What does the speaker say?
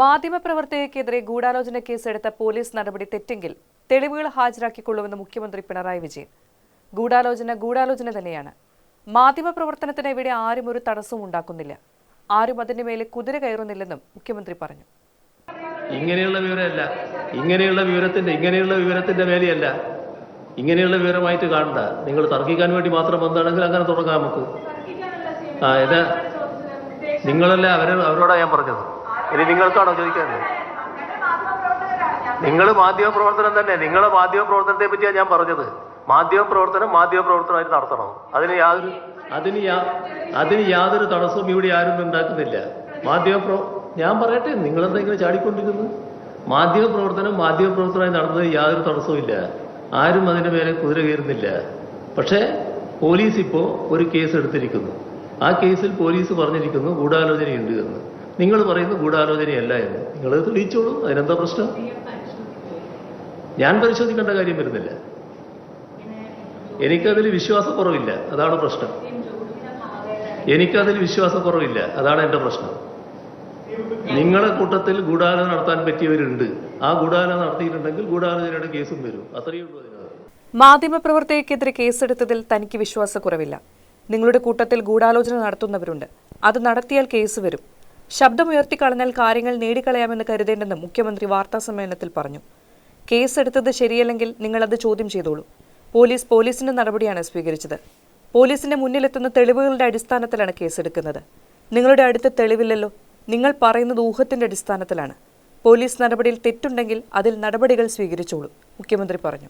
മാധ്യമപ്രവർത്തകയ്ക്കെതിരെ ഗൂഢാലോചന കേസെടുത്ത പോലീസ് നടപടി തെറ്റെങ്കിൽ തെളിവുകൾ ഹാജരാക്കിക്കൊള്ളുമെന്ന് മുഖ്യമന്ത്രി പിണറായി വിജയൻ. ഗൂഢാലോചന ഗൂഢാലോചന തന്നെയാണ്. മാധ്യമപ്രവർത്തനത്തിന് ഇവിടെ ആരും ഒരു തടസ്സവും ഉണ്ടാക്കുന്നില്ല. ആരും അതിന്റെ മേലെ കുതിര കയറുന്നില്ലെന്നും മുഖ്യമന്ത്രി പറഞ്ഞു. ഇങ്ങനെയുള്ള വിവരമല്ല. ഇങ്ങനെയുള്ള വിവരത്തിന്റെ ഇങ്ങനെയുള്ള വിവരത്തിന്റെ മേലെയല്ല. ഇങ്ങനെയുള്ള വിവരമായിട്ട് കാണണ്ട. നിങ്ങൾ തർക്കിക്കാൻ വേണ്ടി മാത്രം വന്നതാണെങ്കിൽ അങ്ങനെ തുടങ്ങാം നമുക്ക്. ആ നിങ്ങളല്ല അവരെ അവരോടാ ഞാൻ പറഞ്ഞത്. ഇനി നിങ്ങൾക്കാണോ ചോദിക്കാറ് നിങ്ങൾ മാധ്യമ പ്രവർത്തനം തന്നെ. നിങ്ങളെ മാധ്യമ പ്രവർത്തനത്തെ പറ്റിയാണ് ഞാൻ പറഞ്ഞത്. മാധ്യമ പ്രവർത്തനം മാധ്യമ പ്രവർത്തനമായിട്ട് നടത്തണം. അതിന് യാതൊരു അതിന് അതിന് യാതൊരു തടസ്സവും ഇവിടെ ആരും ഉണ്ടാക്കുന്നില്ല. മാധ്യമ ഞാൻ പറയട്ടെ നിങ്ങളെന്താ ഇങ്ങനെ ചാടിക്കൊണ്ടിരിക്കുന്നു മാധ്യമ പ്രവർത്തനം മാധ്യമ പ്രവർത്തനമായി നടന്നത് യാതൊരു തടസ്സവും ഇല്ല. ആരും അതിന്റെ മേലെ കുതിര കയറുന്നില്ല. പക്ഷേ പോലീസ് ഇപ്പോൾ ഒരു കേസ് എടുത്തിരിക്കുന്നു. ആ കേസിൽ പോലീസ് പറഞ്ഞിരിക്കുന്നു ഗൂഢാലോചനയുണ്ട് എന്ന്. നിങ്ങൾ പറയുന്നു ഗൂഢാലോചനയല്ല എന്ന്. നിങ്ങൾ തെളിയിച്ചോളൂ. അതിനെന്താ പ്രശ്നം? ഞാൻ പരിശോധിക്കേണ്ട കാര്യം വരുന്നില്ല. എനിക്കതിൽ വിശ്വാസക്കുറവില്ല. അതാണ് പ്രശ്നം. എനിക്കതിൽ വിശ്വാസക്കുറവില്ല. അതാണ് എന്റെ പ്രശ്നം. നിങ്ങളെ കൂട്ടത്തിൽ ഗൂഢാലോചന നടത്താൻ പറ്റിയവരുണ്ട്. ആ ഗൂഢാലോചന നടത്തിയിട്ടുണ്ടെങ്കിൽ ഗൂഢാലോചനയുടെ കേസും വരും. അത്രയേ ഉള്ളൂ അതിനകത്ത്. മാധ്യമപ്രവർത്തകയ്ക്കെതിരെ കേസെടുത്തതിൽ തനിക്ക് വിശ്വാസക്കുറവില്ല. നിങ്ങളുടെ കൂട്ടത്തിൽ ഗൂഢാലോചന നടത്തുന്നവരുണ്ട്. അത് നടത്തിയാൽ കേസ് വരും. ശബ്ദമുയർത്തിക്കളഞ്ഞാൽ കാര്യങ്ങൾ നേടിക്കളയാമെന്ന് കരുതേണ്ടെന്നും മുഖ്യമന്ത്രി വാർത്താസമ്മേളനത്തിൽ പറഞ്ഞു. കേസെടുത്തത് ശരിയല്ലെങ്കിൽ നിങ്ങൾ അത് ചോദ്യം ചെയ്തോളൂ. പോലീസ് പോലീസിന്റെ നടപടിയാണ് സ്വീകരിച്ചത്. പോലീസിന്റെ മുന്നിലെത്തുന്ന തെളിവുകളുടെ അടിസ്ഥാനത്തിലാണ് കേസെടുക്കുന്നത്. നിങ്ങളുടെ അടുത്ത് തെളിവില്ലല്ലോ. നിങ്ങൾ പറയുന്നത് ഊഹത്തിന്റെ അടിസ്ഥാനത്തിലാണ്. പോലീസ് നടപടിയിൽ തെറ്റുണ്ടെങ്കിൽ അതിൽ നടപടികൾ സ്വീകരിച്ചോളൂ മുഖ്യമന്ത്രി പറഞ്ഞു.